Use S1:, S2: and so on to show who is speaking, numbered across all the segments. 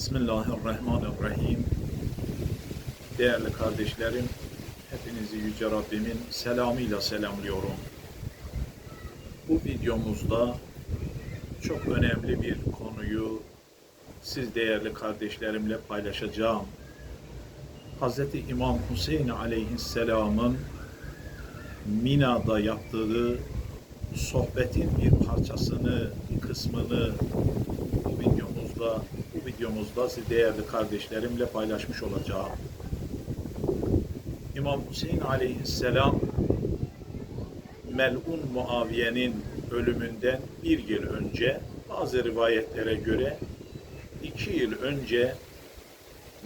S1: Bismillahirrahmanirrahim. Değerli kardeşlerim, hepinizi Yüce Rabbimin selamıyla selamlıyorum. Bu videomuzda çok önemli bir konuyu siz değerli kardeşlerimle paylaşacağım. Hz. İmam Hüseyin aleyhisselamın Mina'da yaptığı sohbetin bir parçasını, bir kısmını bu videomuzda bu videomuzda siz değerli kardeşlerimle paylaşmış olacağım. İmam Hüseyin aleyhisselam Mel'un Muaviye'nin ölümünden bir yıl önce bazı rivayetlere göre iki yıl önce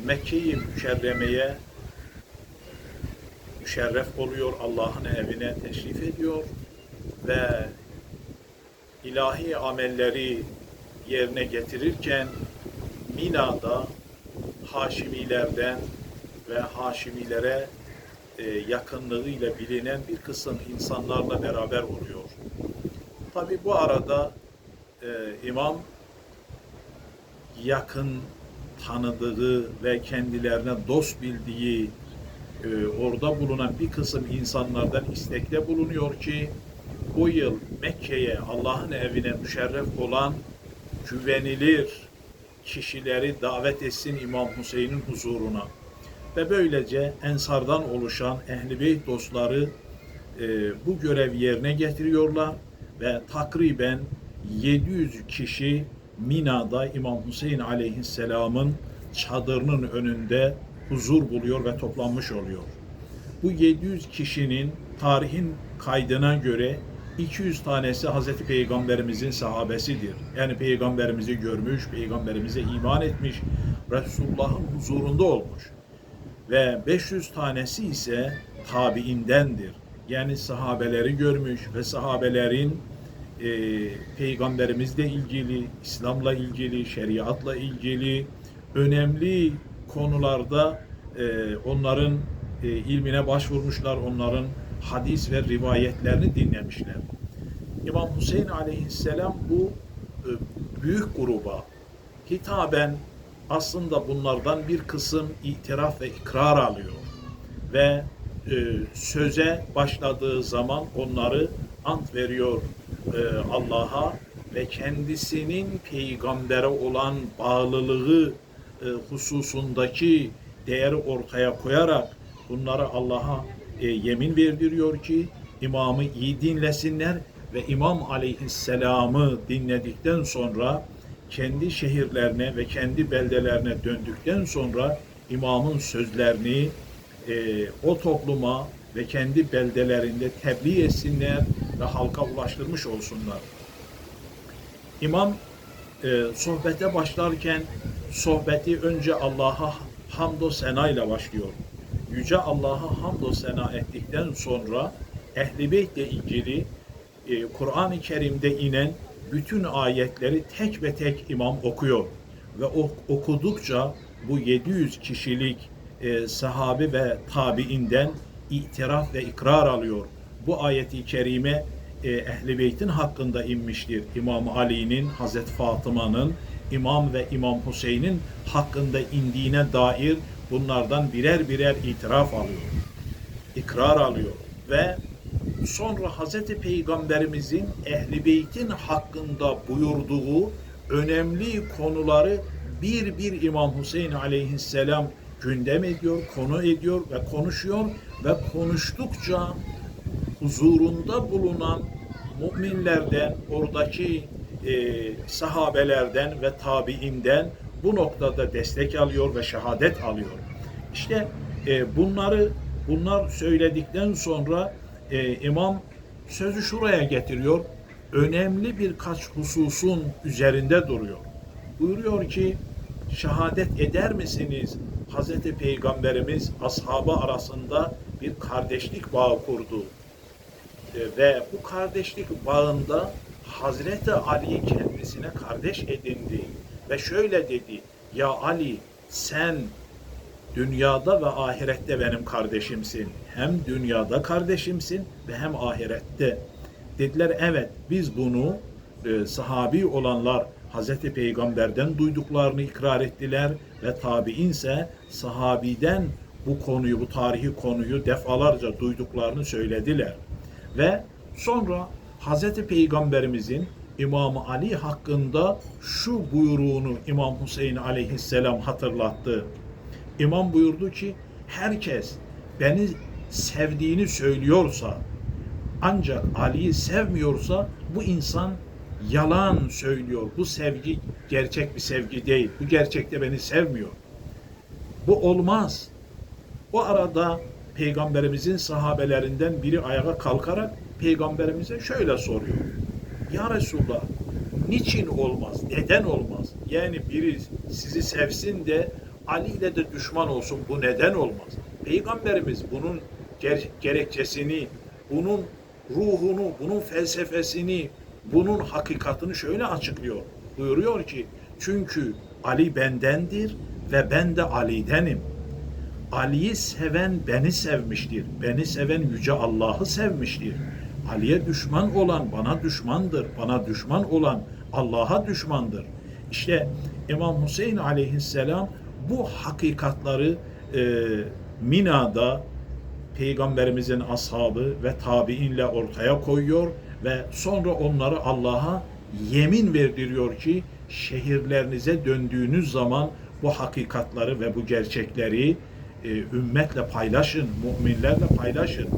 S1: Mekke-i Mükerreme'ye müşerref oluyor, Allah'ın evine teşrif ediyor ve ilahi amelleri yerine getirirken Mina'da Haşimilerden ve Haşimilere e, yakınlığıyla bilinen bir kısım insanlarla beraber oluyor. Tabi bu arada e, imam yakın tanıdığı ve kendilerine dost bildiği e, orada bulunan bir kısım insanlardan istekte bulunuyor ki bu yıl Mekke'ye Allah'ın evine müşerref olan güvenilir kişileri davet etsin İmam Hüseyin'in huzuruna. Ve böylece Ensardan oluşan Ehl-i Beyt dostları e, bu görev yerine getiriyorlar ve takriben 700 kişi Mina'da İmam Hüseyin aleyhisselamın çadırının önünde huzur buluyor ve toplanmış oluyor. Bu 700 kişinin tarihin kaydına göre 200 tanesi Hazreti Peygamberimizin sahabesidir. Yani Peygamberimizi görmüş, Peygamberimize iman etmiş, Resulullah'ın huzurunda olmuş. Ve 500 tanesi ise tabiindendir. Yani sahabeleri görmüş ve sahabelerin e, Peygamberimizle ilgili, İslam'la ilgili, şeriatla ilgili önemli konularda e, onların e, ilmine başvurmuşlar, onların hadis ve rivayetlerini dinlemişler. İmam Hüseyin aleyhisselam bu e, büyük gruba hitaben aslında bunlardan bir kısım itiraf ve ikrar alıyor ve e, söze başladığı zaman onları ant veriyor e, Allah'a ve kendisinin peygambere olan bağlılığı e, hususundaki değeri ortaya koyarak bunları Allah'a e, yemin verdiriyor ki imamı iyi dinlesinler ve İmam Aleyhisselam'ı dinledikten sonra kendi şehirlerine ve kendi beldelerine döndükten sonra imamın sözlerini e, o topluma ve kendi beldelerinde tebliğ etsinler ve halka ulaştırmış olsunlar. İmam e, sohbete başlarken sohbeti önce Allah'a hamd sena ile başlıyor. Yüce Allah'a hamd sena ettikten sonra Ehl-i Beyt ile ilgili e, Kur'an-ı Kerim'de inen bütün ayetleri tek ve tek imam okuyor. Ve okudukça bu 700 kişilik e, sahabi ve tabiinden itiraf ve ikrar alıyor. Bu ayeti kerime e, Ehl-i Beyt'in hakkında inmiştir. İmam Ali'nin, Hazreti Fatıma'nın, İmam ve İmam Hüseyin'in hakkında indiğine dair bunlardan birer birer itiraf alıyor. ikrar alıyor ve sonra Hazreti Peygamberimizin Ehli Beyt'in hakkında buyurduğu önemli konuları bir bir İmam Hüseyin aleyhisselam gündem ediyor, konu ediyor ve konuşuyor ve konuştukça huzurunda bulunan müminlerden, oradaki e, sahabelerden ve tabiinden bu noktada destek alıyor ve şehadet alıyor. İşte e, bunları bunlar söyledikten sonra e, imam sözü şuraya getiriyor. Önemli birkaç hususun üzerinde duruyor. Buyuruyor ki şehadet eder misiniz? Hazreti Peygamberimiz ashabı arasında bir kardeşlik bağı kurdu. E, ve bu kardeşlik bağında Hazreti Ali'yi kendisine kardeş edindi. Ve şöyle dedi, ya Ali sen dünyada ve ahirette benim kardeşimsin. Hem dünyada kardeşimsin ve hem ahirette. Dediler evet biz bunu e, sahabi olanlar Hazreti Peygamber'den duyduklarını ikrar ettiler ve tabi'in ise sahabiden bu konuyu, bu tarihi konuyu defalarca duyduklarını söylediler. Ve sonra Hazreti Peygamberimizin İmam Ali hakkında şu buyruğunu İmam Hüseyin aleyhisselam hatırlattı. İmam buyurdu ki herkes beni sevdiğini söylüyorsa ancak Ali'yi sevmiyorsa bu insan yalan söylüyor. Bu sevgi gerçek bir sevgi değil. Bu gerçekte beni sevmiyor. Bu olmaz. O arada peygamberimizin sahabelerinden biri ayağa kalkarak peygamberimize şöyle soruyor. Ya Resulullah niçin olmaz? Neden olmaz? Yani biri sizi sevsin de Ali ile de düşman olsun. Bu neden olmaz? Peygamberimiz bunun ger- gerekçesini, bunun ruhunu, bunun felsefesini, bunun hakikatini şöyle açıklıyor. Buyuruyor ki çünkü Ali bendendir ve ben de Ali'denim. Ali'yi seven beni sevmiştir. Beni seven yüce Allah'ı sevmiştir. Ali'ye düşman olan bana düşmandır. Bana düşman olan Allah'a düşmandır. İşte İmam Hüseyin aleyhisselam bu hakikatları e, Mina'da Peygamberimizin ashabı ve tabiinle ortaya koyuyor ve sonra onları Allah'a yemin verdiriyor ki şehirlerinize döndüğünüz zaman bu hakikatları ve bu gerçekleri e, ümmetle paylaşın, müminlerle paylaşın.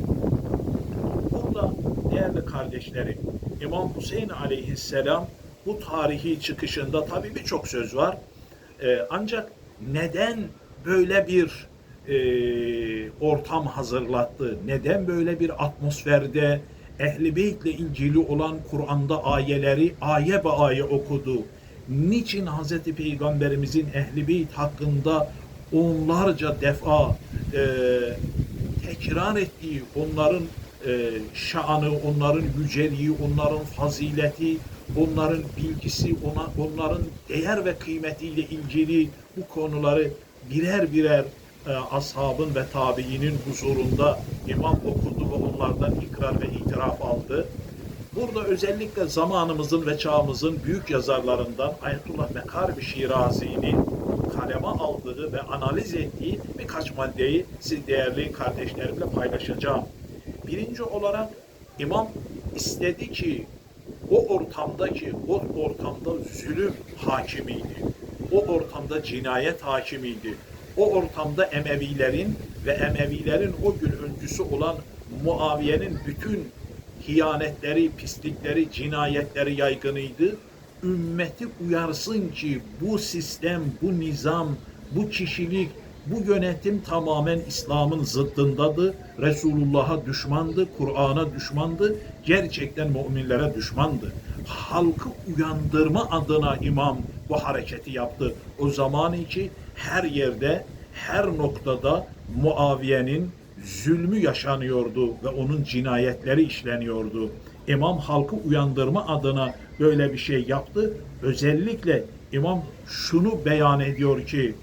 S1: Değerli kardeşlerim, İmam Hüseyin aleyhisselam bu tarihi çıkışında tabii birçok söz var. E, ancak neden böyle bir e, ortam hazırlattı? Neden böyle bir atmosferde Ehli Beyt'le ilgili olan Kur'an'da ayeleri aye be aye okudu? Niçin Hz. Peygamberimizin Ehli Beyt hakkında onlarca defa e, tekrar ettiği onların e, şanı, onların yüceliği, onların fazileti, onların bilgisi, ona, onların değer ve kıymetiyle ilgili bu konuları birer birer e, ashabın ve tabiinin huzurunda imam okudu ve onlardan ikrar ve itiraf aldı. Burada özellikle zamanımızın ve çağımızın büyük yazarlarından Ayetullah Mekarbi Şirazi'nin kaleme aldığı ve analiz ettiği birkaç maddeyi siz değerli kardeşlerimle paylaşacağım. Birinci olarak imam istedi ki o ortamdaki o ortamda zulüm hakimiydi. O ortamda cinayet hakimiydi. O ortamda Emevilerin ve Emevilerin o gün öncüsü olan Muaviye'nin bütün hiyanetleri, pislikleri, cinayetleri yaygınıydı. Ümmeti uyarsın ki bu sistem, bu nizam, bu kişilik, bu yönetim tamamen İslam'ın zıddındadır. Resulullah'a düşmandı, Kur'an'a düşmandı, gerçekten müminlere düşmandı. Halkı uyandırma adına imam bu hareketi yaptı. O zaman ki her yerde, her noktada Muaviye'nin zulmü yaşanıyordu ve onun cinayetleri işleniyordu. İmam halkı uyandırma adına böyle bir şey yaptı. Özellikle imam şunu beyan ediyor ki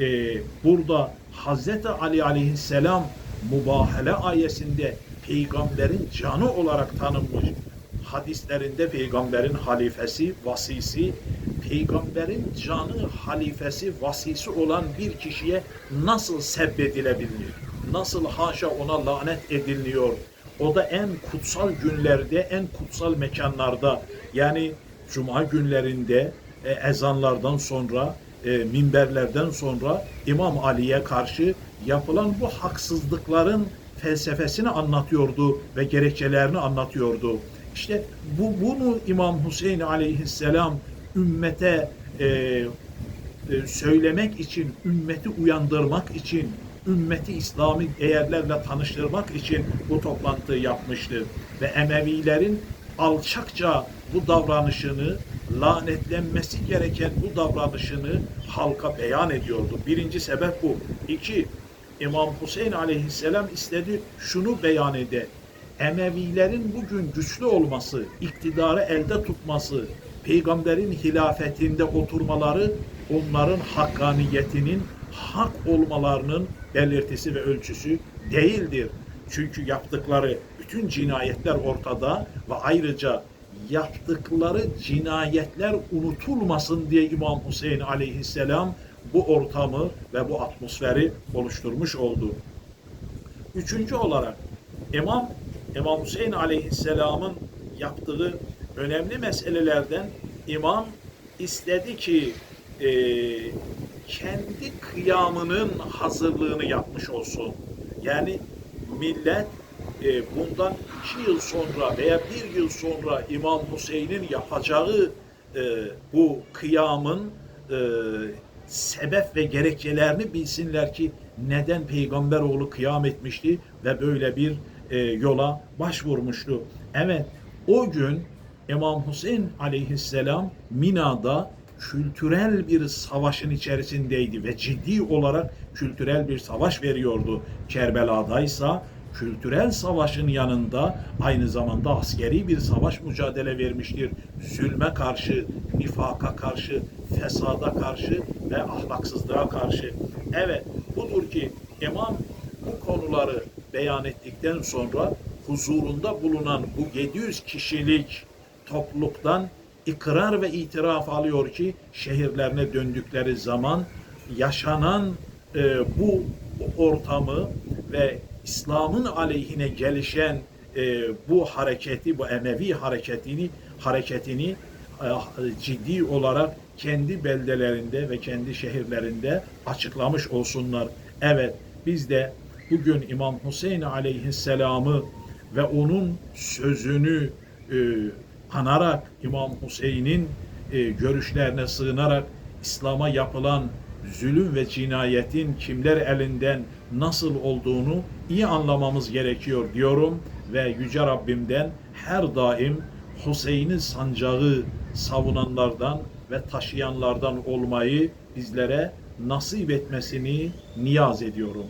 S1: e, burada Hazreti Ali aleyhisselam mübahale ayesinde peygamberin canı olarak tanınmış. Hadislerinde peygamberin halifesi, vasisi, peygamberin canı, halifesi, vasisi olan bir kişiye nasıl sebbedilebilir? Nasıl haşa ona lanet ediliyor? O da en kutsal günlerde, en kutsal mekanlarda yani cuma günlerinde e, ezanlardan sonra e, minberlerden sonra İmam Ali'ye karşı yapılan bu haksızlıkların felsefesini anlatıyordu ve gerekçelerini anlatıyordu. İşte bu bunu İmam Hüseyin aleyhisselam ümmete e, e, söylemek için, ümmeti uyandırmak için, ümmeti İslami değerlerle tanıştırmak için bu toplantıyı yapmıştı. Ve Emevilerin alçakça bu davranışını, lanetlenmesi gereken bu davranışını halka beyan ediyordu. Birinci sebep bu. İki, İmam Hüseyin aleyhisselam istedi şunu beyan ede. Emevilerin bugün güçlü olması, iktidarı elde tutması, peygamberin hilafetinde oturmaları onların hakkaniyetinin hak olmalarının belirtisi ve ölçüsü değildir. Çünkü yaptıkları bütün cinayetler ortada ve ayrıca yaptıkları cinayetler unutulmasın diye İmam Hüseyin aleyhisselam bu ortamı ve bu atmosferi oluşturmuş oldu. Üçüncü olarak İmam İmam Hüseyin aleyhisselamın yaptığı önemli meselelerden İmam istedi ki e, kendi kıyamının hazırlığını yapmış olsun. Yani millet e, bundan iki yıl sonra veya bir yıl sonra İmam Hüseyin'in yapacağı e, bu kıyamın e, sebep ve gerekçelerini bilsinler ki neden peygamber oğlu kıyam etmişti ve böyle bir e, yola başvurmuştu. Evet o gün İmam Hüseyin aleyhisselam Mina'da kültürel bir savaşın içerisindeydi ve ciddi olarak kültürel bir savaş veriyordu. Kerbela'daysa kültürel savaşın yanında aynı zamanda askeri bir savaş mücadele vermiştir. Zulme karşı, nifaka karşı, fesada karşı ve ahlaksızlığa karşı. Evet, budur ki imam bu konuları beyan ettikten sonra huzurunda bulunan bu 700 kişilik topluluktan ikrar ve itiraf alıyor ki şehirlerine döndükleri zaman yaşanan e, bu ortamı ve İslam'ın aleyhine gelişen e, bu hareketi, bu Emevi hareketini hareketini e, ciddi olarak kendi beldelerinde ve kendi şehirlerinde açıklamış olsunlar. Evet, biz de bugün İmam Hüseyin aleyhisselamı ve onun sözünü e, anarak İmam Hüseyin'in e, görüşlerine sığınarak İslam'a yapılan zulüm ve cinayetin kimler elinden nasıl olduğunu iyi anlamamız gerekiyor diyorum ve Yüce Rabbimden her daim Hüseyin'i sancağı savunanlardan ve taşıyanlardan olmayı bizlere nasip etmesini niyaz ediyorum.